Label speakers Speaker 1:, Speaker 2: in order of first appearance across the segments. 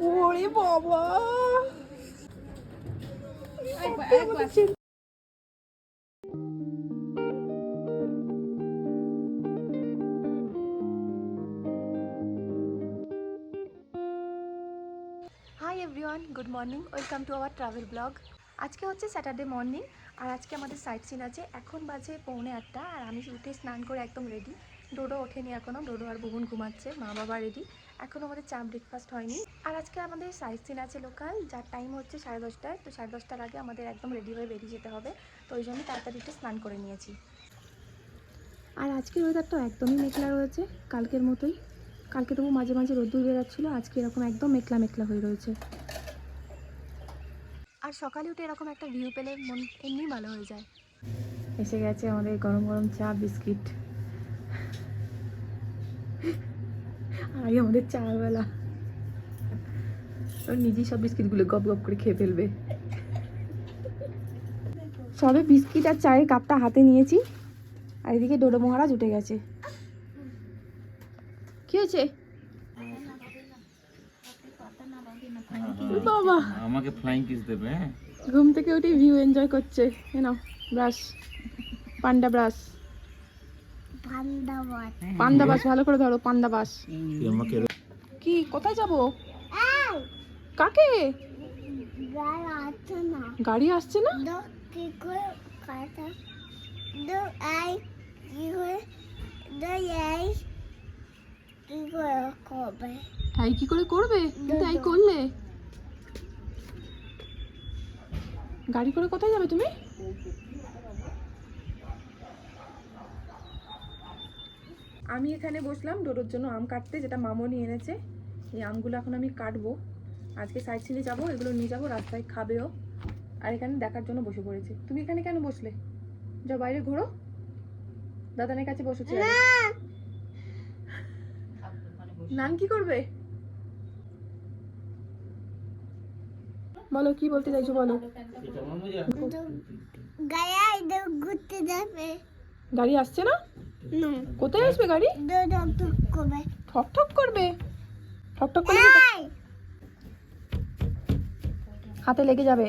Speaker 1: ওরে বাবা! Hi everyone good morning welcome to our travel blog আজকে হচ্ছে স্যাটারডে মর্নিং আর আজকে আমাদের সাইট সিন আছে। এখন বাজে পৌনে আটটা আর আমি উঠে স্নান করে একদম রেডি ডোডো ওঠেনি এখনও ডোডো আর বুবুন ঘুমাচ্ছে মা বাবা রেডি এখনও আমাদের চা ব্রেকফাস্ট হয়নি। আর আজকে আমাদের সাইট সিন আছে লোকাল যার টাইম হচ্ছে সাড়ে দশটায়। তো সাড়ে দশটার আগে আমাদের একদম রেডি হয়ে বেরিয়ে যেতে হবে। তো ওই জন্য তাড়াতাড়ি একটু স্নান করে নিয়েছি। আর আজকের ওয়েদারটা একদমই মেঘলা রয়েছে কালকের মতোই। কালকে তবু মাঝে মাঝে রোদ্দুর বেরোচ্ছিলো আজকে এরকম একদম মেঘলা মেঘলা হয়ে রয়েছে। আর সকালে উঠে এরকম একটা ভিউ পেলে মন এমনি ভালো হয়ে যায়। এসে গেছে আমাদের গরম গরম চা বিস্কিট। আর এই আমাদের চারবেলা। ও নিজেই সব বিস্কিটগুলো গপ গপ করে খেয়ে ফেলবে। সবে বিস্কিট আর চায়ের কাপটা হাতে নিয়েছি আর এদিকে ডোডো মহারাজ উঠে গেছে। কি হয়েছে? বাবা।
Speaker 2: আমাকে ফ্লাইং কিস দেবে হ্যাঁ?
Speaker 1: ঘুম থেকে উঠে ভিউ এনজয় করছে। এ নাও ব্রাশ পান্ডা ব্রাশ পান্ডা বাস ভালো করে ধরো পান্ডা বাস কি কোথায় যাব? কাকে? গাড়ি আসছে না। এই কি করে করবে? তাই করলে। গাড়ি করে কোথায় যাবে তুমি? আমি এখানে বসলাম ডোডোর জন্য আম কাটতে যেটা মামো নিয়ে এনেছে। এই আমগুলো এখন আমি কাটবো। আজকে সাইড সিনে যাব এগুলো নিয়ে যাব রাস্তায় খাবেও। আর এখানে দেখার জন্য বসে পড়েছে। তুমি এখানে কেন বসলে? যা বাইরে ঘোরো। দাদানের কাছে বসেছে নান কি করবে? বলো কি বলতে চাইছো বলো? গাড়ি আসছে না? কোথায় আসবে গাড়ি?
Speaker 3: করবে।
Speaker 1: ঠক ঠক করবে। ঠক ঠক করলে হাতে লেগে যাবে।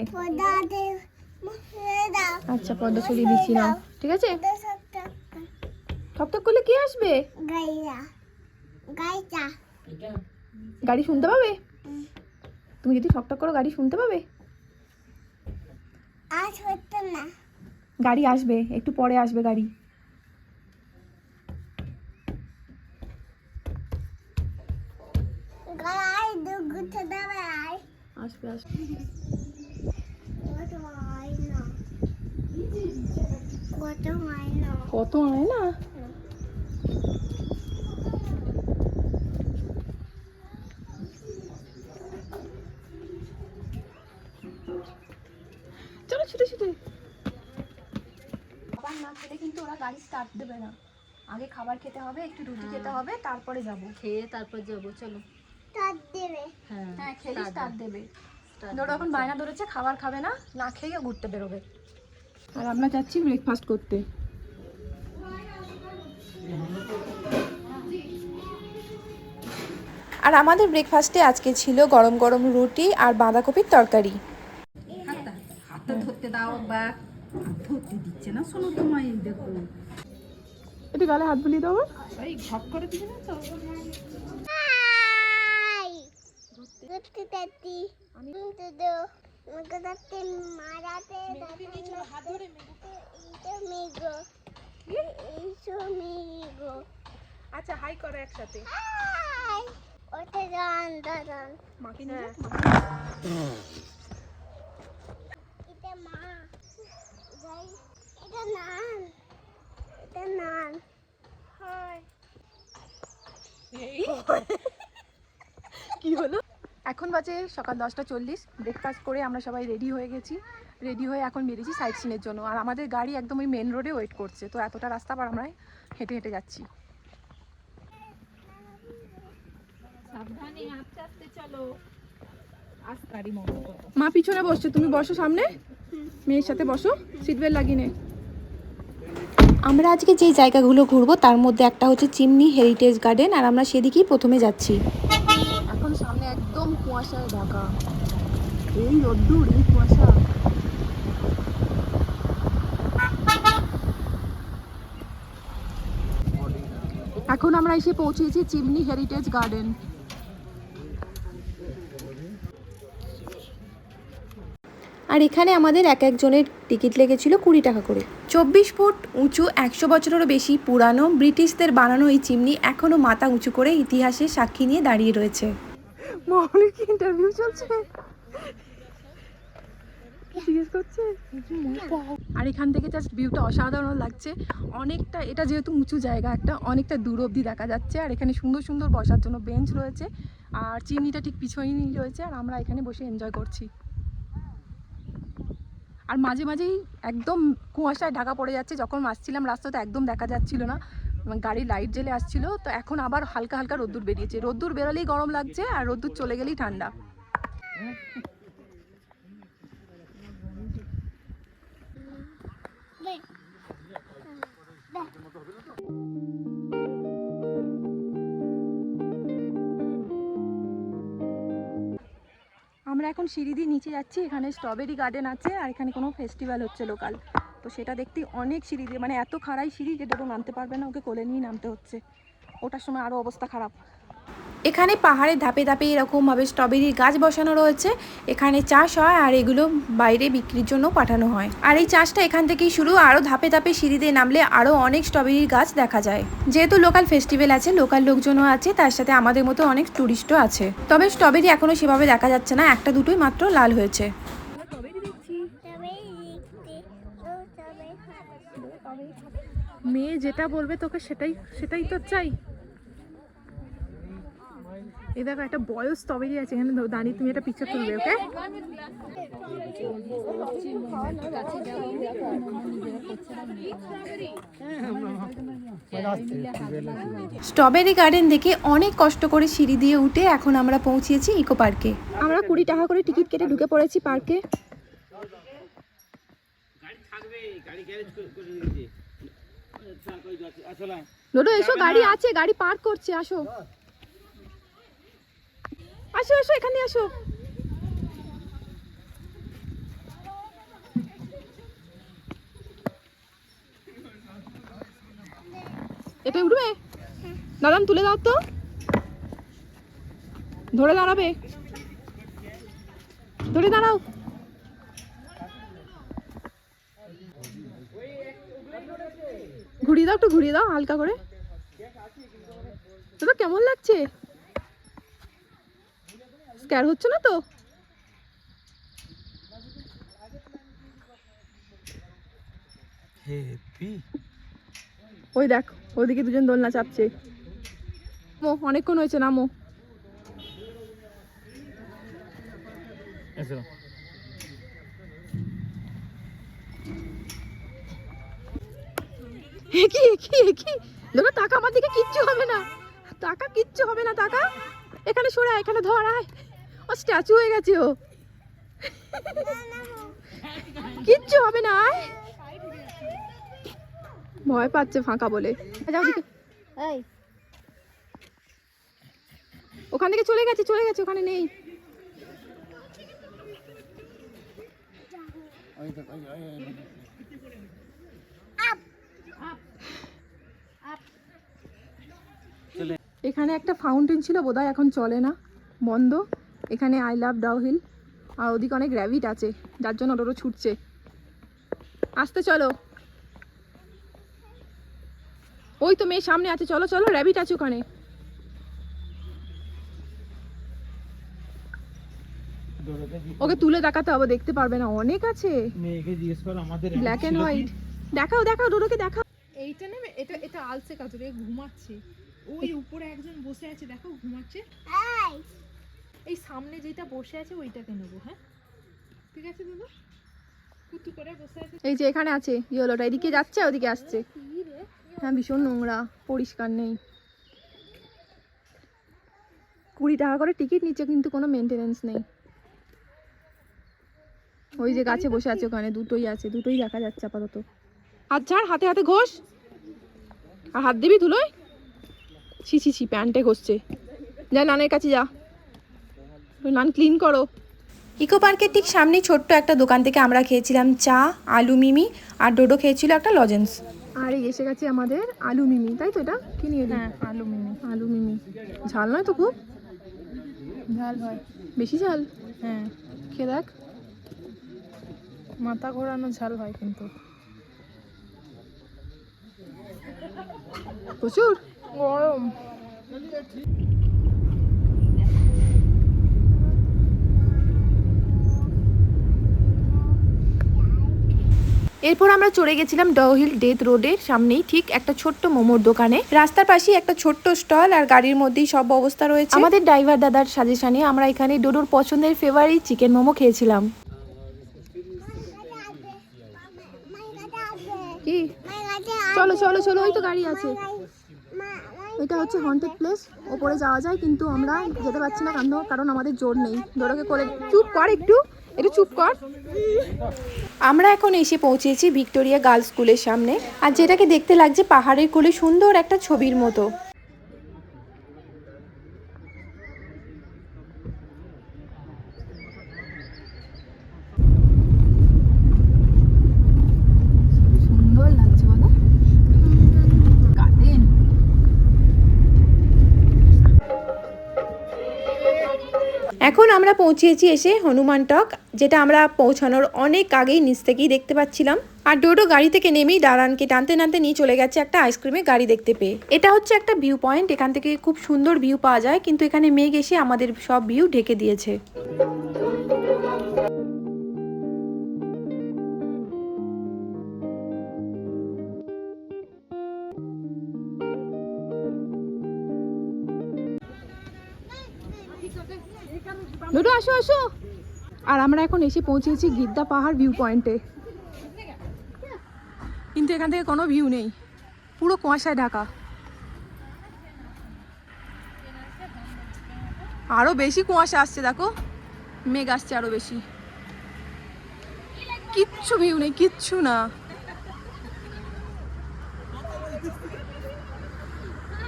Speaker 1: আচ্ছা পর্দা সরিয়ে দিচ্ছি না ঠিক আছে? ঠক ঠক। করলে কি আসবে? গাড়ি শুনতে পাবে? তুমি যদি ঠক ঠক করো গাড়ি শুনতে পাবে? গাড়ি আসবে একটু পরে আসবে গাড়ি। আসবে
Speaker 3: কত হয় না কত হয়
Speaker 1: আয় না চলো ছুটে ছুটে খাবার না খেলে কিন্তু ওরা গাড়ি স্টার্ট দেবে না। আগে খাবার খেতে হবে একটু রুটি খেতে হবে তারপরে যাব।
Speaker 4: খেয়ে তারপর যাব চলো।
Speaker 3: তার দেবে।
Speaker 4: হ্যাঁ
Speaker 1: হ্যাঁ খেলে স্টার্ট দেবে। ধরো এখন বায়না ধরেছে খাবার খাবে না না খেয়ে ঘুরতে বেরোবে। আর আমরা যাচ্ছি ব্রেকফাস্ট করতে। আর আমাদের ব্রেকফাস্টে আজকে ছিল গরম গরম রুটি আর বাঁধাকপির তরকারি।
Speaker 4: হাতটা ধরতে দাও বা ধরতে দিচ্ছে না। শোনো তোমায় দেখো।
Speaker 1: একটু গালে হাত বুলিয়ে দেবো
Speaker 4: এই ঘপ করে দিবে না তো?
Speaker 3: আই ঘুরতে যাচ্ছি আমি তো দো আমাকে যাচ্ছে মারাতে হাত ধরে এইটা মেঘো। এইসো মেঘো।
Speaker 1: আচ্ছা হাই করো একসাথে।
Speaker 3: ওটা গান দাদান
Speaker 1: মাকে নিয়ে
Speaker 3: এটা মা। যাই এটা নান। এটা নান। হাই।
Speaker 1: কি হলো? এখন বাজে সকাল দশটা চল্লিশ। ব্রেকফাস্ট করে আমরা সবাই রেডি হয়ে গেছি। রেডি হয়ে এখন বেরিয়েছি সাইট সিনের জন্য। আর আমাদের গাড়ি একদম ওই মেন রোডে ওয়েট করছে। তো এতটা রাস্তা পার আমরা হেঁটে হেঁটে যাচ্ছি। মা পিছনে বসছে। তুমি বসো সামনে। মেয়ের সাথে বসো। সিট বেল্ট লাগিয়ে নে। আমরা আজকে যে জায়গাগুলো ঘুরবো তার মধ্যে একটা হচ্ছে চিমনি হেরিটেজ গার্ডেন আর আমরা সেদিকেই প্রথমে যাচ্ছি। কুয়াশায় ঢাকা। এই রোদ্দুর, এই কুয়াশা। এখন আমরা এসে পৌঁছেছি চিমনি হেরিটেজ গার্ডেন। আর এখানে আমাদের এক একজনের টিকিট লেগেছিল কুড়ি টাকা করে। চব্বিশ ফুট উঁচু একশো বছরেরও বেশি পুরানো ব্রিটিশদের বানানো এই চিমনি এখনও মাথা উঁচু করে ইতিহাসের সাক্ষী নিয়ে দাঁড়িয়ে রয়েছে। মহলের কি ইন্টারভিউ চলছে? আর এখান থেকে জাস্ট ভিউটা অসাধারণ লাগছে। অনেকটা, এটা যেহেতু উঁচু জায়গা একটা, অনেকটা দূর অবধি দেখা যাচ্ছে। আর এখানে সুন্দর সুন্দর বসার জন্য বেঞ্চ রয়েছে। আর চিমনিটা ঠিক পিছনেই রয়েছে, আর আমরা এখানে বসে এনজয় করছি। আর মাঝে মাঝেই একদম কুয়াশায় ঢাকা পড়ে যাচ্ছে, যখন আসছিলাম রাস্তাতে একদম দেখা যাচ্ছিল না। গাড়ির লাইট জ্বেলে আসছিল, তো এখন আবার হালকা হালকা রোদ্দুর বেরিয়েছে। রোদ্দুর বেরোলেই গরম লাগছে, আর রোদ্দুর চলে গেলেই ঠান্ডা। আমরা এখন সিঁড়ি দিয়ে নিচে যাচ্ছি, এখানে স্ট্রবেরি গার্ডেন আছে, আর এখানে কোনো ফেস্টিভ্যাল হচ্ছে লোকাল তো সেটা দেখতে অনেক সিঁড়ি দিয়ে মানে এত খাড়াই সিঁড়ি যে ডোডো নামতে পারবে না, ওকে কোলে নিয়ে নামতে হচ্ছে। ওটার সময় আরও অবস্থা খারাপ। এখানে পাহাড়ের ধাপে ধাপে এরকমভাবে স্ট্রবেরির গাছ বসানো রয়েছে। এখানে চাষ হয় আর এগুলো বাইরে বিক্রির জন্য পাঠানো হয়। আর এই চাষটা এখান থেকেই শুরু। আরও ধাপে ধাপে সিঁড়ি দিয়ে নামলে আরও অনেক স্ট্রবেরির গাছ দেখা যায়। যেহেতু লোকাল ফেস্টিভ্যাল আছে, লোকাল লোকজনও আছে, তার সাথে আমাদের মতো অনেক টুরিস্টও আছে। তবে স্ট্রবেরি এখনও সেভাবে দেখা যাচ্ছে না। একটা দুটোই মাত্র লাল হয়েছে
Speaker 3: তবে লিখতে ও তবে
Speaker 1: মেয়ে যেটা বলবে তোকে সেটাই সেটাই তো চাই এই দেখো একটা বয়স স্ট্রবেরি আছে এখানে দাঁড়িয়ে তুমি একটা পিকচার তুলবে ওকে স্ট্রবেরি গার্ডেন দেখে অনেক কষ্ট করে সিঁড়ি দিয়ে উঠে এখন আমরা পৌঁছেছি ইকো পার্কে আমরা কুড়ি টাকা করে টিকিট কেটে ঢুকে পড়েছি পার্কে ডোডো, এসো, গাড়ি আছে, গাড়ি পার্ক করছে, আসো। আসো আসো, এখানে আসো। এটা উঠবে দাদাম, তুলে দাও তো। ধরে দাঁড়াবে। ধরে দাঁড়াও। ঘুরিয়ে দাও একটু ঘুরিয়ে দাও হালকা করে। দাদা কেমন লাগছে? স্ক্যার হচ্ছে না তো? ওই দেখ ওদিকে দুজন দোলনা চাপছে। মো অনেকক্ষণ হয়েছে নামো
Speaker 2: এসো।
Speaker 1: কি কি কি দেখো টাকা আমার দিকে কিচ্ছু হবে না টাকা কিচ্ছু হবে না টাকা এখানে সরে এখানে ধর আয় ও স্ট্যাচু হয়ে গেছে ও কিচ্ছু হবে না ভয় পাচ্ছে ফাঁকা বলে যাও দিকে ওখান থেকে চলে গেছে চলে গেছে ওখানে নেই এখানে একটা ফাউন্টেন ছিল বোধহয় এখন চলে না বন্ধ। এখানে আই লাভ ডাউহিল আর ওদিকে অনেক র্যাবিট আছে যার জন্য ওটারও ছুটছে। আসতে চলো। ওই তো মেয়ে সামনে আছে চলো চলো র্যাবিট আছে ওখানে। ওকে তুলে দেখাতে হবে দেখতে পারবে না অনেক আছে।
Speaker 2: মেয়েকে জিজ্ঞেস কর আমাদের
Speaker 1: ব্ল্যাক এন্ড হোয়াইট দেখাও দেখাও ডোডোকে দেখাও।
Speaker 4: এইটা নেবে এটা এটা আলসে কাতুরে ঘুমাচ্ছে। ওই উপরে একজন বসে আছে দেখো ঘুমাচ্ছে।
Speaker 3: এই।
Speaker 4: সামনে যেটা বসে আছে ওইটাকে নেব হ্যাঁ? ঠিক আছে দাদা? কুতু করে বসে আছে।
Speaker 1: এই যে এখানে আছে ইয়েলোটা এদিকে যাচ্ছে ওদিকে আসছে। হ্যাঁ ভীষণ নোংরা পরিষ্কার নেই। কুড়ি টাকা করে টিকিট নিচ্ছে কিন্তু কোনো মেনটেনেন্স নেই। ওই যে গাছে বসে আছে ওখানে দুটোই আছে দুটোই দেখা যাচ্ছে আপাতত। ছাড় হাতে হাতে ঘোষ। আর হাত দিবি ধুলোয়? ছি ছি ছি প্যান্টে ঘষছে। যা নানের কাছে যা। ওই নান ক্লিন করো।
Speaker 3: ইকো পার্কের ঠিক সামনে ছোট্ট একটা দোকান থেকে আমরা খেয়েছিলাম চা আলু মিমি আর ডোডো খেয়েছিল একটা লজেন্স।
Speaker 1: আর এই এসে গেছে আমাদের আলু মিমি। তাই তো এটা? কি নিয়ে
Speaker 4: হ্যাঁ আলু মিমি।
Speaker 1: আলু মিমি। ঝাল নয় তো খুব?
Speaker 4: ঝাল হয়।
Speaker 1: বেশি ঝাল?
Speaker 4: হ্যাঁ।
Speaker 1: খেয়ে দেখ।
Speaker 4: মাথা ঘোরানো ঝাল হয় কিন্তু।
Speaker 1: প্রচুর?
Speaker 4: গরম।
Speaker 3: এরপর আমরা চলে গেছিলাম ডহিল ডেথ রোডের সামনেই ঠিক একটা ছোট্ট মোমোর দোকানে। রাস্তার পাশেই একটা ছোট্ট স্টল আর গাড়ির মধ্যেই সব অবস্থা রয়েছে। আমাদের ড্রাইভার দাদার সাজেশনে আমরা এখানে ডোডোর পছন্দের ফেভারিট চিকেন মোমো খেয়েছিলাম।
Speaker 1: কি? চলো চলো চলো ওই তো গাড়ি আছে। এটা হচ্ছে হন্টেড প্লেস ওপরে যাওয়া যায়, কিন্তু আমরা যেতে পারছি না কারণ কারণ আমাদের জোর নেই। ডোডোকে করে চুপ কর একটু। একটু চুপ কর।
Speaker 3: আমরা এখন এসে পৌঁছেছি ভিক্টোরিয়া গার্লস স্কুলের সামনে। আর যেটাকে দেখতে লাগছে পাহাড়ের কোলে সুন্দর একটা ছবির মতো। এখন আমরা পৌঁছেছি এসে হনুমান টক, যেটা আমরা পৌঁছানোর অনেক আগেই নিচ থেকেই দেখতে পাচ্ছিলাম। আর ডোডো গাড়ি থেকে নেমেই দাঁড়ানকে টানতে টানতে নিয়ে চলে গেছে একটা আইসক্রিমের গাড়ি দেখতে পেয়ে। এটা হচ্ছে একটা ভিউ পয়েন্ট, এখান থেকে খুব সুন্দর ভিউ পাওয়া যায়, কিন্তু এখানে মেঘ এসে আমাদের সব ভিউ ঢেকে দিয়েছে।
Speaker 1: ডোডো আসো আসো। আর আমরা এখন এসে পৌঁছেছি গিদ্দা পাহাড় ভিউ পয়েন্টে কিন্তু এখান থেকে কোনো ভিউ নেই। পুরো কুয়াশায় ঢাকা। আরও বেশি কুয়াশা আসছে, দেখো। মেঘ আসছে আরও বেশি। কিচ্ছু ভিউ নেই, কিচ্ছু না।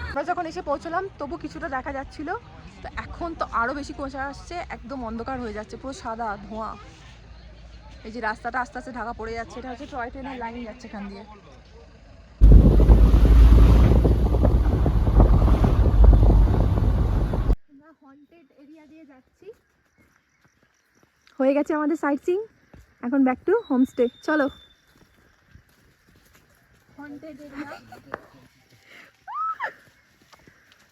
Speaker 1: আমরা যখন এসে পৌঁছলাম, তবু কিছুটা দেখা যাচ্ছিল। তো এখন তো আরও বেশি কুয়াশা আসছে একদম অন্ধকার হয়ে যাচ্ছে পুরো সাদা ধোঁয়া। এই যে রাস্তাটা আস্তে আস্তে ঢাকা পড়ে যাচ্ছে এটা হচ্ছে টয় ট্রেনের লাইন যাচ্ছে এখান দিয়ে। হন্টেড এরিয়া দিয়ে যাচ্ছি। হয়ে গেছে আমাদের সাইট সিং এখন ব্যাক টু হোমস্টে চলো।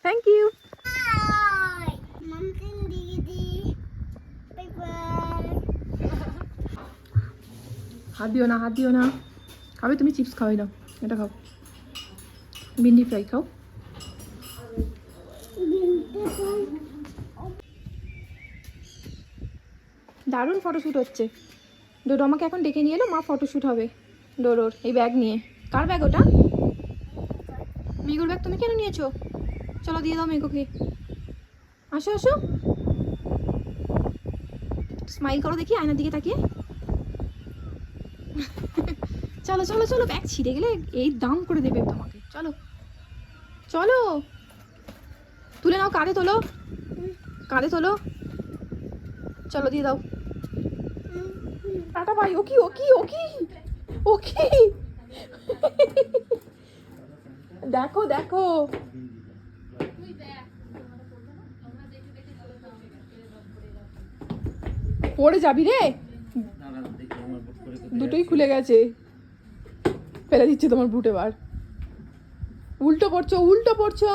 Speaker 1: থ্যাংক ইউ হাত দিও না, হাত দিও না। খাবে তুমি চিপস খাওয়াই দাও এটা খাও। ভিন্ডি ফ্রাই খাও। দারুণ ফটোশ্যুট হচ্ছে। ডোডো আমাকে এখন ডেকে নিয়ে এলো, মা ফটোশ্যুট হবে। ডোডোর, এই ব্যাগ নিয়ে। কার ব্যাগ ওটা? মেগুর ব্যাগ তুমি কেন নিয়েছো? চলো দিয়ে দাও মেগুকে আসো আসো। স্মাইল করো দেখি, আয়নার দিকে তাকিয়ে। চলো চলো চলো, ব্যাগ ছিঁড়ে গেলে এই দাম করে দেবে তোমাকে। চলো চলো। তুলে নাও, কাঁধে তোলো। কাঁধে তোলো। চলো, দিয়ে দাও। টাটা ভাই, ও কি ও কি ও কি? ও কি? দেখো দেখো। পড়ে যাবি রে? দুটোই খুলে গেছে। ফেলে দিচ্ছে তোমার বুট এবার। উল্টো পড়ছো উল্টো পড়ছো।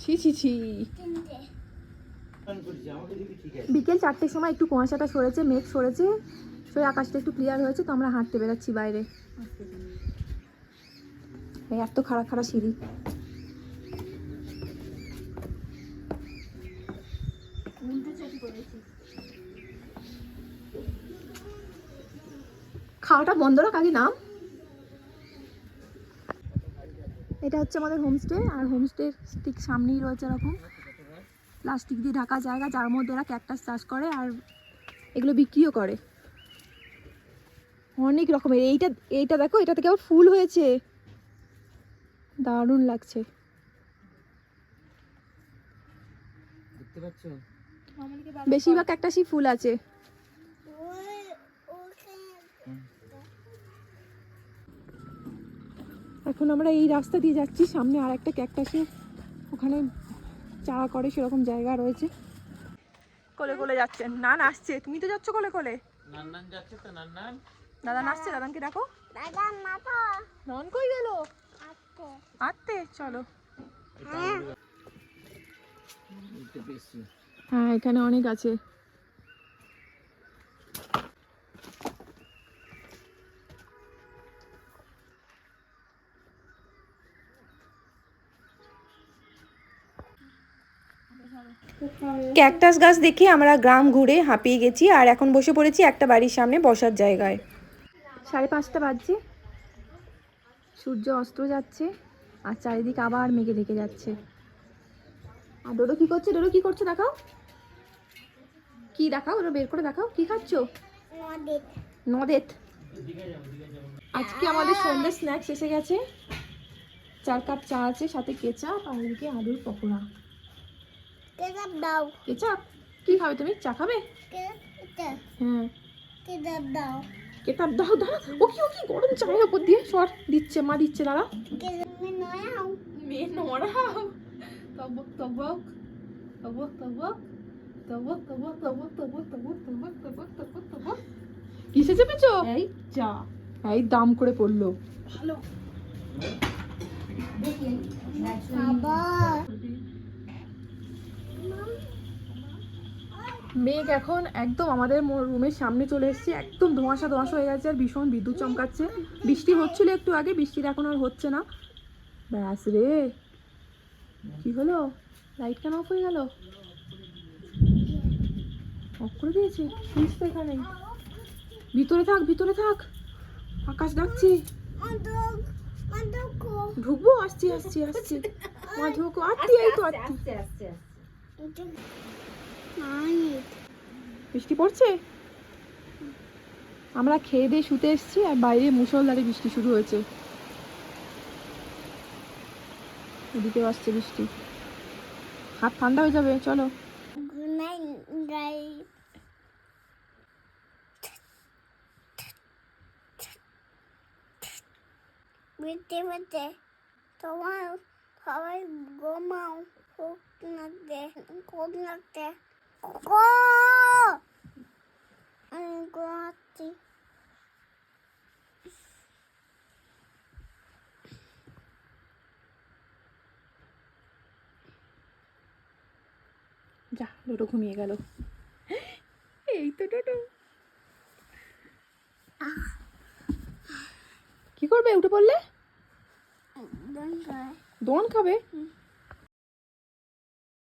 Speaker 1: ছি ছি ছি। বিকেল চারটের সময় একটু কুয়াশাটা সরেছে, মেঘ সরেছে। সরে আকাশটা একটু ক্লিয়ার হয়েছে, তো আমরা হাঁটতে বেরোচ্ছি বাইরে। এত খারাপ খারাপ সিঁড়ি। খাওয়াটা বন্ধ রাখ আগে নাম। এটা হচ্ছে আমাদের হোমস্টে আর হোমস্টের ঠিক সামনেই রয়েছে এরকম প্লাস্টিক দিয়ে ঢাকা জায়গা যার মধ্যে ওরা ক্যাকটাস চাষ করে আর এগুলো বিক্রিও করে। অনেক রকমের এইটা এইটা দেখো এটা থেকে আবার ফুল হয়েছে? দারুণ লাগছে।
Speaker 2: দেখতে পাচ্ছ?
Speaker 1: বেশিরভাগ ক্যাকটাসই ফুল আছে
Speaker 3: ওই ওখানে
Speaker 1: এখন আমরা এই রাস্তা দিয়ে যাচ্ছি সামনে আর একটা ক্যাকটাসে ওখানে চারা করে সেরকম জায়গা রয়েছে। কোলে কোলে যাচ্ছেন। নান আসছে। তুমি তো যাচ্ছ কোলে কোলে।
Speaker 2: যাচ্ছে তো
Speaker 1: দাদা আসছে দাদাকে দেখো
Speaker 3: দাদা মাথা
Speaker 1: নন কই গেল? আটতে চলো। হ্যাঁ এখানে অনেক আছে। ক্যাকটাস গাছ দেখে আমরা গ্রাম ঘুরে হাঁপিয়ে গেছি আর এখন বসে পড়েছি একটা বাড়ির সামনে বসার জায়গায়। সাড়ে পাঁচটা বাজছে। সূর্য অস্ত যাচ্ছে আর চারিদিক আবার মেঘে ঢেকে যাচ্ছে। আর ডোডো কি করছে? ডোডো কি করছে দেখাও। কি দেখাও? ওটা বের করে দেখাও। কি খাচ্ছ? নদেত আজকে আমাদের সন্ধ্যে স্ন্যাক্স এসে গেছে। চার কাপ চা আছে সাথে কেচাপ আর এদিকে আলুর পকোড়া।
Speaker 3: কেদাব দাও
Speaker 1: কেচাপ কি খাবে তুমি চা খাবে হ্যাঁ
Speaker 3: কেদাব দাও
Speaker 1: কেতাব দাও দাঁড়া ও কি ও কি গরম চায়ের ওপর দিয়ে সর দিচ্ছে মা দিচ্ছে
Speaker 3: নয়াও
Speaker 1: মেয়ে নড়াও তবক তবক তবক তবক তবক তবক তবক তবক তবক তবক তবক তবক তবক কিসে চেপেছো এই চা এই দাম করে পড়ল ভালো
Speaker 3: আবার
Speaker 1: মেঘ এখন একদম আমাদের রুমের সামনে চলে এসেছে, একদম ধোঁয়াশা ধোঁয়াশা হয়ে গেছে আর ভীষণ বিদ্যুৎ চমকাচ্ছে। বৃষ্টি হচ্ছিল একটু আগে, বৃষ্টির এখন আর হচ্ছে না। ব্যাস রে, কি হলো? লাইট কেন অফ হয়ে গেল? অফ করে দিয়েছে? তো এখানে ভিতরে থাক ভিতরে থাক। আকাশ ডাকছি। ঢুকবো? আসছি আসছি আসছি। মা, ঢুকো। আত্মি এই তো বৃষ্টি পড়ছে? আমরা খেয়ে দিয়ে শুতে এসেছি আর বাইরে মুসলধারে বৃষ্টি শুরু হয়েছে। এদিকেও আসছে বৃষ্টি। হাত ঠান্ডা হয়ে যাবে, চলো।
Speaker 3: তোমার সবাই ঘুমাও খুব লাগতে খুব লাগতে ঘুমাচ্ছি
Speaker 1: যা ডোডো ঘুমিয়ে গেল। এই তো ডোডো কি করবে? উঠে পড়লে? দোন খাবে।